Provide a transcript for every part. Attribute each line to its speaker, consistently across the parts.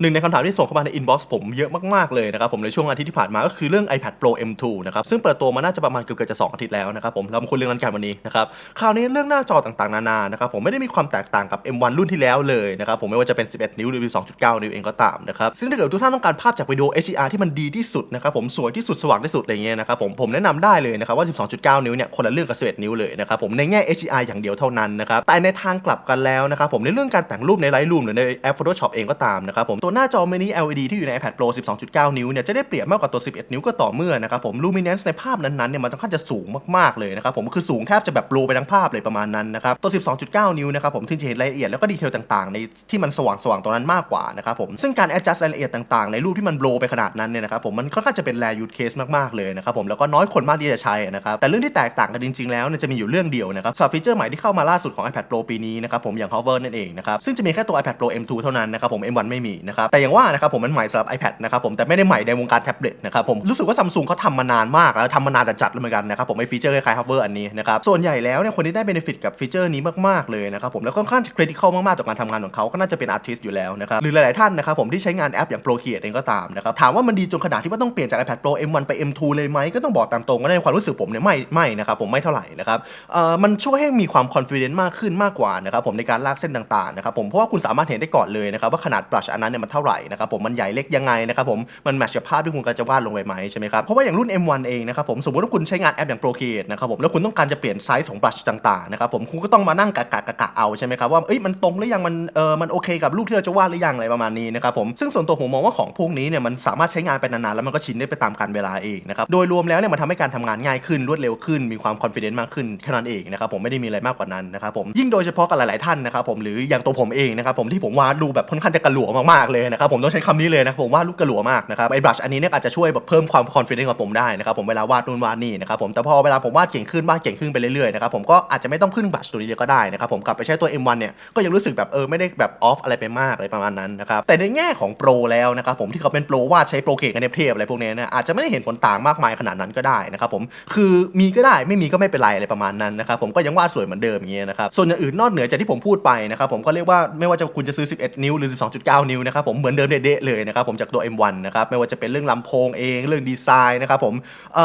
Speaker 1: หนึ่งในคำถามที่ส่งเข้ามาในอินบ็อกซ์ผมเยอะมากๆเลยนะครับผมในช่วงอาทิตย์ที่ผ่านมาก็คือเรื่อง iPad Pro M2 นะครับซึ่งเปิดตัวมาน่าจะประมาณเกือบจะ2อาทิตย์แล้วนะครับผมเรามาคุยเรื่องนั้นกันวันนี้นะครับคราวนี้เรื่องหน้าจอต่างๆนานานะครับผมไม่ได้มีความแตกต่างกับ M1 รุ่นที่แล้วเลยนะครับผมไม่ว่าจะเป็น 11 นิ้วหรือ 12.9 นิ้วเองก็ตามนะครับซึ่งถ้าเกิดทุกท่านต้องการภาพจากวิดีโอ HDR ที่มันดีที่สุดนะครับผมสวยที่สุดสว่างที่สุดอะไรเงี้ยนะครับผมผมแนะนำได้เลยนะครับว่า 12.9 นิ้วเนี่ยคนละเรื่องกับ 11 นิ้วเลยนะครับผมในแง่ HDR อย่างเดียวเท่านั้นนะครับแต่ในทางกลับกันแล้วนะครับผมในเรื่องการแต่งรูปใน Lightroom หรือในแอป Photoshop เองก็ตามนะครับผมตัวหน้าจอ mini LED ที่อยู่ใน iPad Pro 12.9 นิ้วเนี่ยจะได้เปรียบมากกว่าตัว 11 นิ้วก็ต่อเมื่อนะครับผม luminance ในภาพนั้นๆเนี่ยมันค่อนข้างจะสูงมากๆเลยนะครับผมคือสูงแทบจะแบบโปรไปทั้งภาพเลยประมาณนั้นนะครับตัว 12.9 นิ้วนะครับผมถึงจะเห็นรายละเอียดแล้วก็ดีเทลต่างๆ ในที่มันสว่างๆตัวนั้นมากกว่านะครับผมซึ่งการ adjust รายละเอียดต่างๆ ในรูปที่มันโบรไปขนาดนั้นเนี่ยนะครับผมมันค่อนข้างจะเป็น rare use case มากๆเลยนะครับผมแล้วก็น้อยคนมากที่จะใช้นะครับแต่เรื่องที่แตกต่างกันจริงๆแล้วเนี่ยจะมีอยู่เรื่องเดียวนะครับสำหรับฟีเจอร์ใหม่ที่เข้ามาล่าสุดของ iPad Pro ปีนี้นะครับผมอย่าง Hover นั่นเองนะครับซึ่งจะมีแค่ตัว iPad Pro M2 เท่านั้นนะครับผม M1 ไม่มีนะครับแต่อย่างว่านะครับผมมันใหม่สำหรับ iPad นะครับผมแต่ไม่ได้ใหม่ในวงการแท็บเล็ตนะครับผมรู้สึกว่าซัมซุงเขาทำมานานมากแล้วทำมานานจัดๆแล้วเหมือนกันนะครับผมไอฟีเจอร์คล้ายๆ Hover อันนี้นะครับส่วนใหญ่แล้วเนี่ยคนที่ได้เบนฟิตกับฟีเจอร์นี้มากๆเลยนะครับผมแล้วค่อนข้างคริติคอลมากๆต่อการทำงานของเขาก็น่าจะเป็นอาร์ติสต์อยู่แล้วนะครับหรือหลายๆท่านนะครับผมที่ใช้งานแอปอย่าง Procreate เองก็ตามนะครับถามว่ามันดีจนขนาดที่ว่าต้องเปลี่ยนจาก iPad Pro M1 ไป M2 เลยไหมก็ต้องบอกตามตรงว่าในความรู้สึกผมเนี่ยไม่ไม่นะครับผมไม่เท่าไหร่นะครับเอ่อมันช่วยให้มีความคอนฟ idence มากขึ้นมากกว่านะครับผมในการลากเส้นต่างๆนะครับผมเพราะว่าคุณสามารถเห็นได้ก่อนเลยนะครับว่าขนาดบลัชอันนั้นเนี่ยมันเท่าไหร่นะครับผมมันใหญ่เล็กยังไงนะครับผมมันแมทช์กับภาพที่คุณกำลังจะวาดลงไปไหมใช่ไหมครับเพราะว่าอย่างรุ่น M1 เองนะครับผมสมมติว่าคุณใช้งานแอปอย่าง Procreate นะครับผมแล้วคุณต้องการจะเปลี่ยนไซส์ของบลัชต่างๆนะครับผมคุณก็ต้องมานั่งกะกะกะกะเอาใช่ไหมครับว่าเอ้ยมันตรงหรือยังมันเออมันโอเคกับรูปที่เราจะวาดหรือยังอะไรประมาณนี้นะครับผมซึ่งส่วนตัวผมมองว่าของพวกนี้เนี่ยมันสามารถใช้งานไปนานๆแล้วมันก็ชินได้ไปตามกาลเวลาเองนะครับโดยรวมแล้วเนี่ยมันทำให้การทำงานง่ายขึ้นรวดเร็วขึ้นมีความคอนฟ idence มากขึ้นแค่นั้นเองนะครับผมไม่ได้มีอะไรมากกว่านั้นนะครับผมยิ่งโดยเฉพาะกับหลายๆท่านนะครับผมหรืออย่างตัวผมเองนะครับผมที่ผมวาดรูปแบบค่อนข้างจะกระหลวมากๆเลยนะครับผมต้องใช้คำนี้เลยนะผมวาดรูปกระหลัวมากนะครับไอ้บลัชอันนี้เนี่ยอาจจะช่วยแบบเพิ่มความคอนฟ idence ของผมได้นะครับผมเวลาวาดนู่นวาดนี่นะครับผมแต่พอเวลาผมวาดเก่งขึ้นวาดเก่งขึ้นไปเรื่อยๆนะครับผมก็อาจจะไม่ต้องพึ่งบลัชตัวนี้เลยก็ได้นะครับผมกลับไปใช้ตัว M1 เนี่ยก็ยังรู้สึกแบบเออไม่ได้แบบออฟอะไรไปมากอะไรประมาณนั้นนะครับแต่ในแง่ของโปรแล้วนะครับผมที่เขาเป็นโปรวาดใช้โปรเกตกันในเทพอะไรพวกนี้เนี่ยอาจจะไม่ได้เห็นผลต่างมากมายขนาดนั้นก็ได้นะครับผมคือมีก็ได้ไม่มีก็ไม่เป็นไรอะไรประมาณนั้นนะครับผมก็ยังวาดสวยเหมือนเดิมอย่างเงี้ยนะครับส่วนอย่างอื่นนอกเหนือจากที่ผมพูดไปนะครับผมก็เรียกว่าไม่ว่าจะคุณจะซื้อ 11 นิ้วหรือ 12.9 นิ้วนะครับผมเหมือนเดิมเดะๆเลยนะครับผมจากตัว M1 นะครับไม่ว่าจะเป็นเรื่องลำโพงเองเรื่องดีไซน์นะครับผม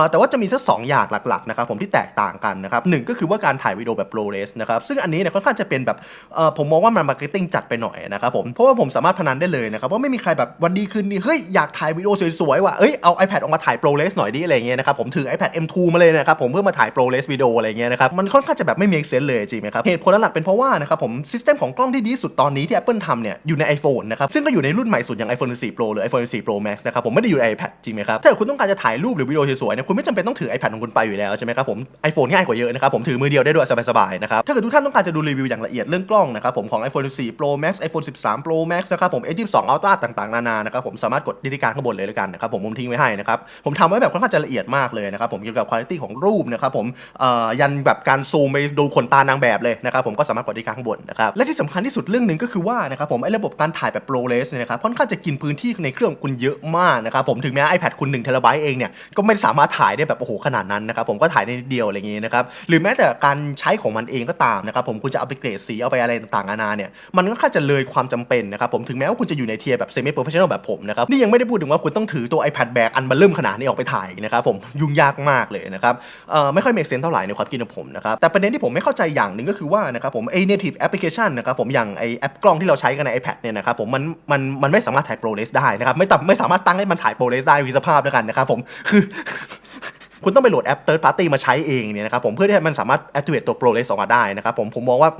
Speaker 1: แต่ว่าจะมีสักสองอย่างหลักๆนะครับผมที่แตกต่างกันนะครับหนึ่งก็คือว่าการถ่ายวิดีโอแบบ ProRes นะครับซึ่งอันนี้เนี่ยค่อนข้างจะเป็นแบบผมมองว่ามันมาร์เก็ตติ้งจัดไปหน่อยนะครับผมเพราะว่าผมสามารถพนันได้เลยนะครับว่าไม่มีใครแบบวันดีคืนดีเฮ้ยอยากถ่ายวิดีโอสวยๆว่ะเอ้ยเอา iPad ออกมาถ่าย ProRes หน่อยดิอะไรเงี้ยนะครับผมถือ iPad M2 มาเลยนะครับผมเพื่อมาถ่าย ProRes วิดีโออะไรเงี้ยนะครับมันค่อนข้างจะแบบไม่มีเซนเลยจริงไหมครับเหตุผลหลักเป็นเพราะว่านะครับผมซิสเต็มของกล้องที่ดีสุดตอนนี้ที่ Apple ทำเนี่ยอยู่ใน iPhone นะครับซึ่งก็อยู่ในรุ่นใหม่สุดอย่าง iPhone 14 Pro หรือ iPhone 14 Pro Max นะครับผมไม่ได้อยู่ใน iPad จริงไหมครับถ้าเกิดคุณต้องการจะถ่ายรูปหรือวิดีโอสวยๆเนี่ยคุณไม่จำเป็นต้องถือ iPad ของคุณไปอยู่แล้วใช่ไหมครับผม iPhone ง่ายกว่าเยอะนะครับผมถือมือเดียวได้ด้วยสบายๆนะครับถ้าเกิดทุกท่านต้องการจะดูรีวิวอย่างละเอียดเรื่องกล้องนะครับผมของ iPhone 14 Pro Max iPhone 13 Pro Max นะครับผม S22 Ultra ต่างๆนานานะครับผมสามารถกดที่การข้างบนเลยแล้วกันนะครับผมผมทิ้งไว้ให้นะครับผมทำไว้แบบค่อนข้างจะละเอียดมากเลยนะครับผมเกี่ยวกับคุณภาพของรูปนะครับผมเอ่อยันแบบการซูมไปดูขนตานางแบบเลยนะครับผมก็สามารถกดที่การข้างบนนะครับและที่สำคัญที่สุดเรื่องหนึ่งก็คือว่านะครับผมไอ้ระบบการถ่ายแบบ ProRes นี่ยนะครับค่อนข้างจะกินพื้นที่ในเครื่องคุณเยอะมากนะครับผมถึงแม้ iPad คุณ1 t b เองเนี่ยก็ไม่สามารถถ่ายได้แบบโอ้โหขนาดนั้นนะครับผมก็ถ่ายได้นิดเดียวอะไรอย่างงี้นะครับหรือแม้แต่การใช้ของมันเองก็ตามนะครับผมคุณจะเอาไปเกรดสีเอาไปอะไรต่างๆนานาเนี่ยมันก็ค่อนข้างจะเลยความจำเป็นนะครับผมถึงแม้ว่าคุณจะอยู่ในเทียร์แบบ semi professional แบบผมนะครับนี่ยังไม่ได้พูดถึงว่าคุณต้องถือตัว iPad แบกอันเบัลเริ่มขนาดนี้ออกไปถ่ายนะครับผมยุ่งยากมากเลยนะครับเอ่อไม่ค่อย make sense เท่าไหร่ในความคิดของผมนะครับแต่ประเด็นที่ผมไม่เข้าใจอย่างหนึ่งก็คือว่านะครับผมไอ้ native application นะครับผมอย่างไอ้แอปกล้องที่เราใช้กันใน iPad เนี่ยนะครับผมมันมันมันไม่สามารถถ่ายโปรเลสได้นะครับ ไม่ต่ไม่สามารถตั้งให้มันถ่ายโปรเลสได้วิสภาพแล้วกันนะครับผมคือคุณต้องไปโหลดแอป third party มาใช้เองเนี่ยนะครับผมเพื่อที่มันสามารถ activate ตัว ProRes ออกมาได้นะครับผมผมมองว่า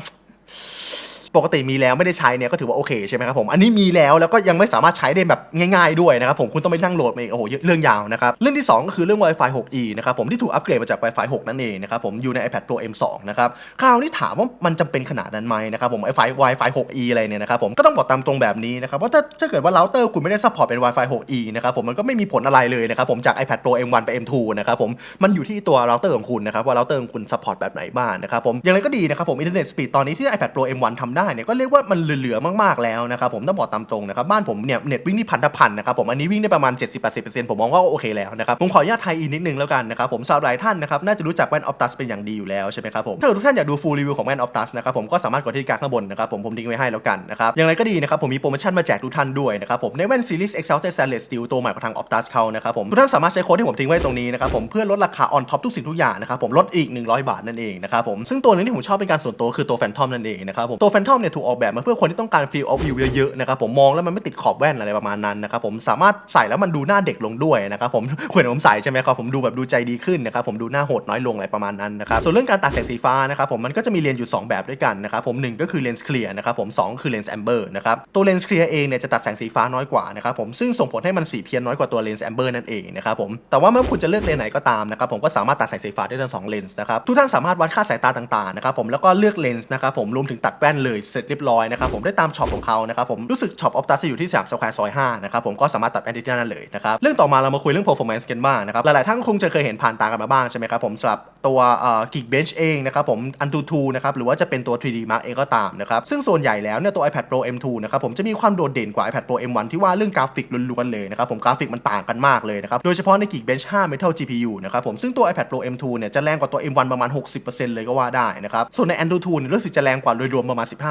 Speaker 1: ปกติมีแล้วไม่ได้ใช้เนี่ยก็ถือว่าโอเคใช่ไหมครับผมอันนี้มีแล้วแล้วก็ยังไม่สามารถใช้ได้แบบง่ายๆด้วยนะครับผมคุณต้องไปนั่งโหลดมาเองโอ้โหเรื่องยาวนะครับเรื่องที่ 2 ก็คือเรื่อง Wi-Fi 6E นะครับผมที่ถูกอัปเกรดมาจาก Wi-Fi 6 นั่นเองนะครับผมอยู่ใน iPad Pro M2 นะครับคราวนี้ถามว่ามันจำเป็นขนาดนั้นไหมนะครับผม Wi-Fi Wi-Fi 6E อะไรเนี่ยนะครับผมก็ต้องบอกตามตรงแบบนี้นะครับว่าถ้าถ้าเกิดว่าเราเตอร์คุณไม่ได้ซัพพอร์ตเป็น Wi-Fi 6E นะครับผมมันก็ไม่มีผลอะไรเลยนะครับผมจาก iPad Pro M1 ไป M2 นะครับผมมันอยู่ที่ตัวเราเตอร์ของคุณนะครับว่าเราเตอร์ของคุณซัพพอร์ตแบบไหนบ้างนะครับผมอย่างไรก็ดีนะครับผมอินเทอร์เน็ตสปีดตอนนี้ที่ iPad Pro M1 ทำได้เนี่ยก็เรียกว่ามันเหลือๆมากๆแล้วนะครับผมต้องบอกตามตรงนะครับบ้านผมเนี่ยเน็ตวิ่งที่พันพันนะครับผมอันนี้วิ่งได้ประมาณ 70-80%ผมมองว่าโอเคแล้วนะครับผมขออนุญาตไทยอินนิดนึงแล้วกันนะครับผมสำหรับหลายท่านนะครับน่าจะรู้จักแว่นออฟตัสเป็นอย่างดีอยู่แล้วใช่ไหมครับผมถ้าทุกท่านอยากดูฟูลรีวิวของแว่นออฟตัสนะครับผมก็สามารถกดที่กลารข้างบนนะครับผมผมทิ้งไว้ให้แล้วกันนะครับอย่างไรก็ดีนะครับผมมีโปรโมชั่นมาแจกทุกท่านด้วยนะครับผมในแว่นซีรีส์ Exalted Stainless Steel ตัวใหม่ของทาง Optus เขานะครับผมทุกท่านสามารถใช้โค้ดที่ผมทิ้งไว้ตรงนี้นะครับผมเพื่อลดราคา on top ทุกสิ่งทุกอย่างนะครับผมลดอีก 100 บาทนั่นเองนะครับผมซึ่งตัวหนึงที่ผมชอบเป็นการส่วนตัวคือตัว Phantom นั่นเองนะครับผมตัว Phantom เนี่ยถูกออกแบบมาเพื่อคนที่ต้องการ feel of view เยอะๆนะครับผมมองแล้วมันไม่ติดขอบแว่นอะไรประมาณนั้นนะครับผมสามารถใส่แล้วมันดูหน้าเด็กลงด้วยนะครับผมเหมือนผมใส่ใช่ไหมครับผมดูแบบดูใจดีขึ้นนะครับผมดูหน้าโหดน้อยลงอะไรประมาณนั้นนะครับส่วนเรื่องการตัดแสงสีฟ้านะครับผมมันก็จะมีเลนส์อยู่ 2 แบบด้วยกันนะครับผมหนึ่งก็คือเลนส์เคลียร์นะครับผมสองคือเลนส์แอมเบอร์นะครับตัวเลนส์เคลียร์เองเนี่ยจะตัดแสงสีฟ้าน้อยกว่านะครับผมซึ่งส่งผลให้มันสีเพี้ยนน้อยกว่าตัวเลนส์แอมเบอร์นั่นเองนะครับผมแต่ว่าเมื่อคุณจะเลือกเลนส์ไหนก็ตามนะครับผมก็สามารถตัดแสงสีฟ้าได้ทั้งสองเลนส์นะครับทุกท่านสามารถวัดค่าสายตาต่างๆนะครับผมแล้วก็เลือกเลนส์นะครับผมรวมถึงตัดแว่นเลยเสร็จเรียบร้อยนะครับผมได้ตามช็อปของเขานะครับผมรู้สึกช็อปออฟตัสอยู่ที่สามสแควร์ซอย5นะครับผมก็สามารถตัดแว่นด้ที่นั่นเลยนะครับเรื่องต่อมาเรามาคุยเรื่อง performance กันบ้างนะครับหลายๆท่านคงจะเคยเห็นผ่านตากันมาบ้างใช่ไหมครับผมสำหรับตัวเอ่อ Geekbench เองนะครับผม Antutu 2นะครับหรือว่าจะเป็นตัว 3D Mark เองก็ตามนะครับซึ่งส่วนใหญ่แล้วเนี่ยตัว iPad Pro M2 นะครับผมจะมีความโดดเด่นกว่า iPad Pro M1 ที่ว่าเรื่องกราฟิกล้วนๆเลยนะครับผมกราฟิกมันต่างกันมากเลยนะครับโดยเฉพาะใน Geekbench 5 Metal GPU นะครับผมซึ่งตัว iPad Pro M2 เนี่ยจะแรงกว่าตัว M1 ประมาณ 60%เลยก็ว่าได้นะครับส่วนใน Antutu เนี่ยรู้สึกจะแรงกว่าโดยรวมประมาณ 15%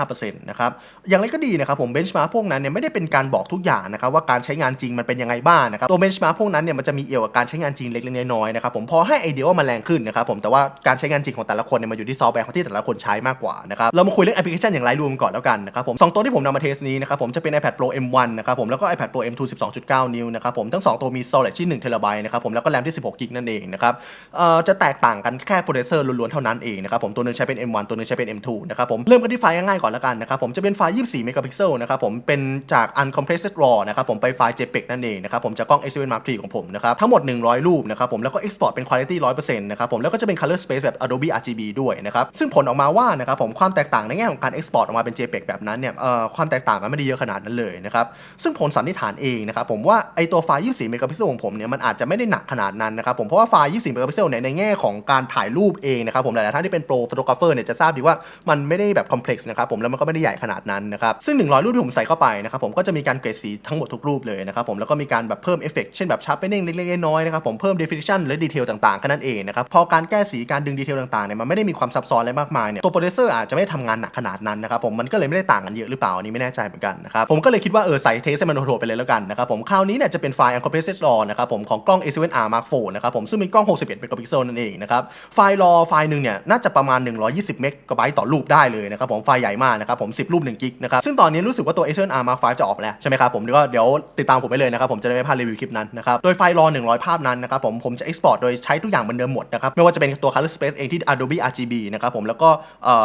Speaker 1: นะครับ อย่างไรก็ดีนะครับผม benchmark พวกนั้นเนี่ยไม่ได้เป็นการบอกทุกอย่างนะครับว่าการใช้งานจริงมันเป็นยังไงบ้างนะครับตัว benchmark พวกนั้นเนี่ยมันจะมีเอี่ยวกับการใช้งานจริงเล็กๆน้อยๆนะครับผมพอให้ไอเดียว่ามันแรงขึ้นนะครับผมแต่ว่าการใช้งานจริงของแต่ละคนเนี่ยมันอยู่ที่ซอฟต์แวร์ของที่แต่ละคนใช้มากกว่านะครับเรามาคุยเรื่องแอปพลิเคชันอย่างไรรวมก่อนแล้วกันนะครับผมสองตัวที่ผมนำมาเทสนี้นะครับผมจะเป็น iPad Pro M1 นะครับผมแล้วก็ iPad Pro M2 12.9 นิ้วนะครับผมทั้งสองตัวมี storage ที่1 t b นะครับผมแล้วก็แรมที่ 16 g b นั่นเองนะครับเอ่อจะแตกต่างกันแค่โปรเซสเซอร์ล้วนๆเท่านั้นเองนะครับผมตัวนึงใช้เป็น M1 ตัวนึงใช้เป็น M2 นะครับผมเริ่มกันที่ไฟล์ง่ายๆก่อนแล้วกันนะครับผมจะเป็นไฟล์ 24 เมกะพิกเซลนะครับผมเป็นจาก uncompressed raw นะครับผมไปไฟล์ JPEG นั่นเองนะครับผมจากกล้อง A7 Mark III ของผมนะครับทั้งหมด 100 รูปนะครับผมแล้วก็ export เป็น quality 100%นะครับผมแล้วก็จะเป็น color space แบบ Adobe RGB ด้วยนะครับซึ่งผลออกมาว่านะครับผมความแตกต่างในแง่ของการ export ออกมาเป็น JPEG แบบนั้นเนี่ยเอ่อความแตกต่างมันไม่ได้เยอะขนาดนั้นเลยนะครับซึ่งผลสันนิษฐานเองนะครับผมว่าไอตัวไฟล์ 24 เมกะพิกเซลของผมเนี่ยมันอาจจะไม่ได้หนักขนาดนั้นนะครับผมเพราะว่าไฟล์ 24 เมกะพิกเซลเนี่ยในแง่ของการถ่ายรูปเองนะครับผมหลายๆท่านที่เป็นโปรโฟโตกราฟเฟอร์เนี่ยจะทราบดีว่ามันไม่ได้แบบคอมเพล็กซ์นะครับผมมแล้วมันก็ไม่ได้ใหญ่ขนาดนั้นนะครับซึ่ง 100 รูปที่ผมใส่เข้าไปนะครับผมก็จะมีการเกรดสีทั้งหมดทุกรูปเลยนะครับผมแล้วก็มีการแบบเพิ่มเอฟเฟกต์เช่นแบบชาร์ปเปนิ่งเล็กๆน้อยๆนะครับผมเพิ่ม definition และดีเทลต่างๆแค่นั้นเองนะครับพอการแก้สีการดึงดีเทลต่างๆเนี่ยมันไม่ได้มีความซับซ้อนอะไรมากมายเนี่ยตัวโปรดิวเซอร์อาจจะไม่ทำงานหนักขนาดนั้นนะครับผมมันก็เลยไม่ได้ต่างกันเยอะหรือเปล่าอันนี้ไม่แน่ใจเหมือนกันนะครับผมก็เลยคิดว่าเออใส่เทสให้มันโหดๆไปเลยแล้วกันนะครับผมคราวนี้เนี่ยจะเป็นไฟล์ uncompressed raw นะครับผมของกล้อง A7R Mark IV นะครับผมซึ่งเป็นกล้อง 61 เมกะพิกเซลนั่นเองนะครับไฟล์ raw ไฟล์หนึ่งเนี่ยน่าจะประมาณ 120 เมกะไบต์ต่อรูปได้เลยนะครับผมไฟล์ใหญ่มากนะครับผม 10 รูป1กิกนะครับซึ่งตอนนี้รู้สึกว่าตัว A7R Mark V จะออกแล้วใช่ไหมครับผมก็เดี๋ยวติดตามผมไปเลยนะครับผมจะได้ไม่พลาดรีวิวคลิปนั้นนะครับโดยไฟล์ raw 100 ภาพนั้นนะครับผมผมจะ export โดยใช้ทุกอย่างเหมือนเดิมหมดนะครับไม่ว่าจะเป็นตัว color space เองที่ Adobe RGB นะครับผมแล้วก็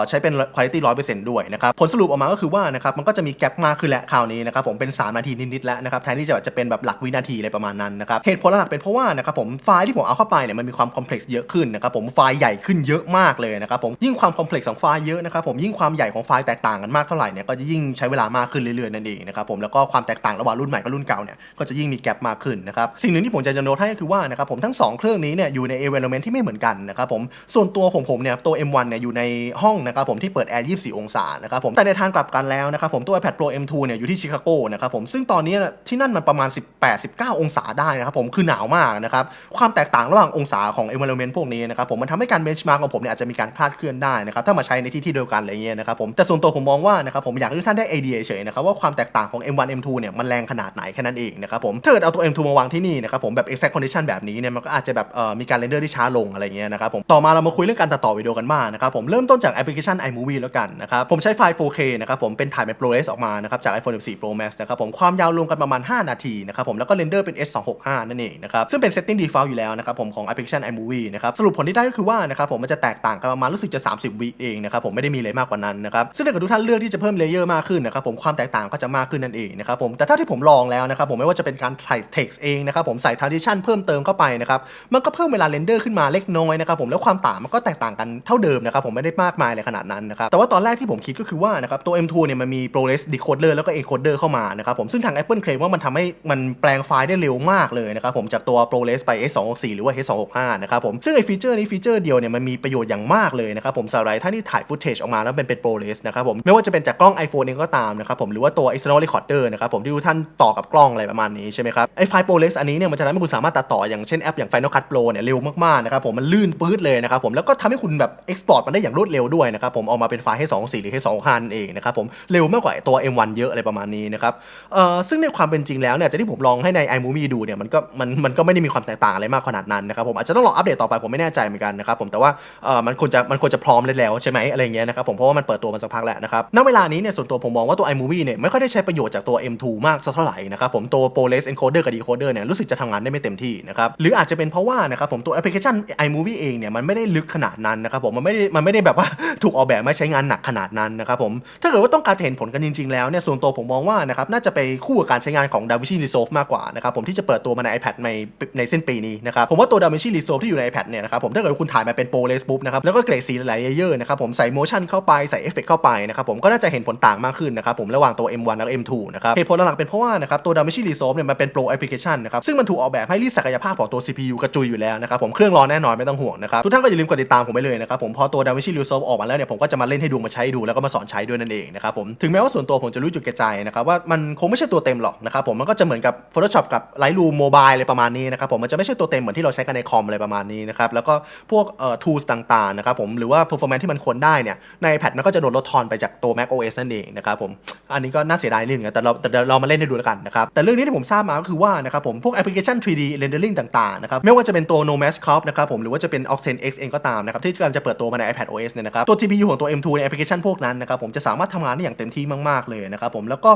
Speaker 1: ใช้เป็น quality 100%ด้วยนะครับผลสรุปออกมาก็คือว่านะครับมันก็จะมีแกลบมากขึ้นแล้วคราวนี้นะครับผมเป็น 3 นาทีนิดๆแล้วนะครับแทนที่จะจะเป็นแบบหลักวินาทีอะไรประมาณนั้นนะครับเหตุผลหลักเป็นเพราะว่านะครับผมไฟล์ที่ผมเอาเข้าไปเนี่ยมันมีความคอมเพล็กซ์เยอะขึ้นนะครับผมไฟล์ใหญ่ขึ้นเยอะมากเลยนะครับผมยิ่งความคอมเพล็กซ์ของไฟล์เยอะนะครับผมยิ่งความใหญ่ของไฟล์แตกต่างกันมากเท่าไหร่เนี่ยก็จะยิ่งใช้เวลามากขึ้นเรื่อยๆนั่นเองนะครับผมแล้วก็ความแตกต่างระหว่างรุ่นใหม่กับรุ่นเก่าเนี่ยก็จะยิ่งมีแกลบมากขึ้นนะครับสิ่งหนึ่งที่ผมจะจะโน้ตให้ก็คือว่านะครับผมทั้งสองเครื่องนี้เนี่ยอยู่ใน environment ที่ไม่เหมือนกันนะครับผมส่วนตัวของผมเนี่ยตัว M1 เนี่ยอยู่ในห้องนะครับผมที่เปิดแอร์24 องศานะครับผมแต่ในทางกลับกันแล้วนะครับผมตัว iPad Pro M2 เนี่ยอยู่ที่ชิคาโกนะครับผมซึ่งตอนนี้ที่นั่นมันประมาณ 18-19 องศาได้นะครับผมคือหนาวมากนะครับความแตกต่างระหว่างองศาของ environment พวกนี้นะครับผมมันทำให้การ benchmark ของผมเนี่ยอาจจะมีการคลาดเคลื่อนได้นะครับถ้ามาใช้ในที่ที่เดียวกันอะไรเงี้ยนะครับผมแต่สวนตัวผมมองว่านะครับผมอยากให้ทุกท่านได้ไอเดียเฉยนะครับว่าความแตกต่างของ M1 M2 เนี่ยมันแรงขนาดไหนแค่นั้นเองนะครับผมถ้าเกิดเอาตัว M2 มาวางที่นี่นะครับผมแบบ exact condition แบบนี้เนี่ยมันก็อาจจะแบบเอ่อมีการเรนเดอร์ที่ช้าลงอะไรเงี้ยนะครับผมต่อมาเรามาคุยเรื่องการตัดต่อวิดีโอกันบ้างนะครับผมเริ่มต้นจากแอปพลิเคชัน iMovie แล้วกันนะครับผมใช้ไฟล์ 4K นะครับผมเป็นถ่ายเป็น ProRes ออกมานะครับจาก iPhone 14 Pro Max นะครับผมความยาวรวมกันประมาณ 5 นาทีนะครับผมแล้วก็เรนเดอร์เป็น S265 นั่นเองนะครับซึ่งเป็น setting default อยู่แล้วนะครับผมของแอปพลิเคชัน iMovie นะครับสรุปผลที่ได้ก็คือว่านะครับผมมันจะแตกต่างกันประมาณรู้สึกจะ 30 วิเองนะครับผมไม่ได้มีอะไรมากกว่านั้นนะครับซึ่งถ้าเกิดทุกท่านเลือกที่จะเพิ่มเลเยอร์มากขึ้นนะครับผมความแตกต่างก็จะมากขึ้นนั่นเองนะครับผมแต่ถ้าที่ผมลองแล้วนะครับผมไม่ว่าจะเป็นการถ่าย text เองนะครับผมใส่ transition เพิ่มเติมเข้าไปนะครับมันก็เพิ่มเวลาเรนเดอร์ขึ้นมาเล็กน้อยนะครับผมแล้วความต่างมันก็แตกต่างกันเท่าเดิมนะครับผมไม่ได้มากมายเลยขนาดนั้นนะครับแต่ว่าตอนแรกที่ผมคิดก็คือว่านะครับตัว M2 เนี่ยมันมี ProRes decoder แล้วก็ encoder เข้ามานะครับผมซึ่งทาง Apple เคลมว่ามันทำให้มันแปลงไฟล์ได้เร็วมากเลยนะครับผมจากตัว ProRes ไป S264 หรือว่า H265 นะครับผมซึ่งไอ้ฟีเจอร์นี้ฟีเจอร์เดียวเนี่ยมันมีประโยชน์อย่างมากเลยนะครับผมสำหรับท่านที่ถ่าย footage ออกมาแล้วเป็นเป็น ProRes นะครับผมไม่ว่าจะเป็นจากกล้อง iPhone เองก็ตามนะครับผมหรือว่าตัว external recorder นะครับผมที่ทุกท่านต่อกับกล้องอะไรประมาณนี้ใช่ไหมครับไอ้ไฟล์ ProRes อันนี้เนี่ยมันจะทำให้คุณสามารถตัดต่ออย่างเช่นแอปอย่าง Final Cut Pro เนี่ยเร็วมากๆนะครับผมมันลื่นปื๊ดเลยนะครับผมแล้วก็ทำให้คุณแบบ export มันได้อย่างรวดเร็วด้วยนะครับผมออกมาเป็นไฟล์ H264 หรือ H265 นั่นเองนะครับผมเร็วมากกว่าตัว M1 เยอะอะไรประมาณนี้นะครับเอ่อซึ่งในความเป็นจริงแล้วเนี่ยจากที่ผมลองให้ใน iMovie ดูเนี่ยมันก็มันมันก็ไม่ได้มีความแตกต่างอะไรมากขนาดนั้นนะครับผมอาจจะต้องรออัปเดตต่อไปผมไม่แน่ใจเหมือนกันนะครับผมแต่ว่าเอ่อมันควรจะมันควรจะพร้อมแล้วใช่ไหมอะไรเงี้ยนะครับผมเพราะว่ามันเปิดตัวมาสักพักแล้วนะครับณเวลานี้เนี่ยส่วนตัวผมมองว่าตัว iMovie เนี่ยไม่ค่อยได้ใช้ประโยชน์จากตัว M2 มากสักเท่าไหร่นะครับผมตัว ProRes encoder กับ decoder เนี่ยรู้สึกจะทำงานได้ไม่เต็มที่นะครับหรืออาจจะเป็นเพราะว่านะครับผมตัวแอปพลิเคชัน iMovie เองเนี่ยมันไม่ได้ลึกขนาดนั้นนะครับผมมันไม่ได้มันไม่ได้แบบว่าถูกออกแบบมาใช้งานหนักขนาดนั้นนะครับผมถ้าเกิดว่าต้องการจะเห็นผลกันจริง ๆ แล้วเนี่ยส่วนตัวผมมองว่านะครับน่าจะไปคู่กับการใช้งานของ DaVinci Resolve มากกว่านะครับผมที่จะเปิดตัวมาใน iPad ในในสิ้นปีนี้นะครับผมว่าตัว DaVinci Resolve ที่อยู่ใน iPad เนี่ยนะครับผมถ้าเกิดคุณถ่ายมาเป็น ProRes ปุ๊บนะครับแล้วก็เกรดสีหลายๆเยอะๆนะครับผมใส่ motion เข้าไปใส่เอฟเฟกเข้าไปนะครับผมก็น่าจะเห็นผลต่างมากขึ้นนะครับผมระหว่างตัว M1 แล้วก็ M2 นะครับเหตุผลหลักๆเป็นเพราะว่านะครับตัว DaVinci Resolve เนี่ยมันเป็น Pro application นะครับซึ่งมันถูกออกแบบให้รีดศักยภาพของตัว CPU กระจุยอยู่แล้วนะครับผมเครื่องร้อนแน่นอนไม่ต้องห่วงนะครับทุกท่านก็อย่าลืมกดติดตามผมไปเลยนะครับผมพอตัว DaVinci Resolve ออกมาแล้วเนี่ยผมก็จะมาเล่นให้ดูมาใช้ดูแล้วก็มาสอนใช้ด้วยนั่นเองนะครับผมถึงแม้ว่าส่วนตัวผมจะรู้จุดก่ใจายนะครับว่ามันคงไม่ใช่ตัวเต็มหรอกนะครับผมมันก็จะเหมือนกับ Photoshop กับ Lightroom Mobile อะไรประมาณนี้นะครับผมมันจะไม่ใช่ตัวเต็มเหมือนที่เราใช้กันในคอมอะไรประมาณนี้นะครับแล้วก็พวกเอ่อ tools ต่างๆนะครับผมหรือว่า performance ที่มันควรได้เนี่ยใน iPad มันก็จะโดนลดทอนไปจากตัว Mac OS นั่นเองนะครับผม อันนี้ก็น่าเสียดายนิดนึงนะแต่เราแต่เรามาเล่นให้ดูแล้วกันนะครับ แต่เรื่องนี้ที่ผมทราบมาก็คือว่านะครับผม พวกแอปพลิเคชัน 3D rendering ต่างๆนะครับ ไม่ว่าจะเป็นตัว Nomad Cop นะครับผม หรือว่าจะเป็น Oxen X เองก็ตามนะครับ ที่กำลังจะเปิดตัวมาใน iPad OS เนี่ยนะครับ ตัว GPU ของตัว M2 ในแอปพลิเคชันพวกนั้นนะครับผม จะสามารถทำงานได้อย่างเต็มที่มากๆเลยนะครับผม แล้วก็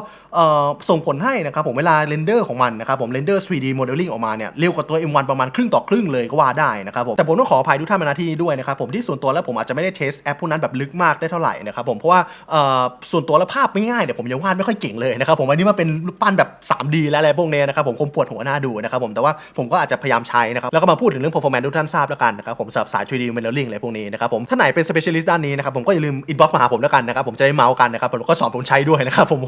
Speaker 1: ส่งผลให้นะครับผม เวลาเรนเดอร์ของมันนะครับผม เรนเดอร์ 3D modeling ออกมาเนี่ย เร็วกว่าตัว M1 ประมาณครึ่งต่อครึ่งเลยก็ว่าได้นะครับผม แต่ผมต้องขออภัยทุกท่านมาณที่นี้ด้วยนะครับผมที่ส่วนตัวแล้วผมอาจจะไม่ได้เทสแอปพวกนั้นแบบลึกมากได้เท่าไหร่นะครับผมเพราะว่าเอ่อส่วนตัวและภาพไม่ง่ายเนี่ยผมยังวาดไม่ค่อยเก่งเลยนะครับผมอันนี้มาเป็นปั้นแบบ 3D และอะไรพวกเนี้ยนะครับผมคงปวดหัวหน้าดูนะครับผมแต่ว่าผมก็อาจจะพยายามใช้นะครับแล้วก็มาพูดถึงเรื่อง performance ทุกท่านทราบแล้วกันนะครับผมสำหรับสาย 3D modeling อะไรพวกนี้นะครับผมถ้าไหนเป็น specialist ด้านนี้นะครับผมก็อย่าลืม inbox มาหาผมแล้วกันนะครับผมจะได้เมาส์กันนะครับผมก็สอนผมใช้ด้วยนะครับผม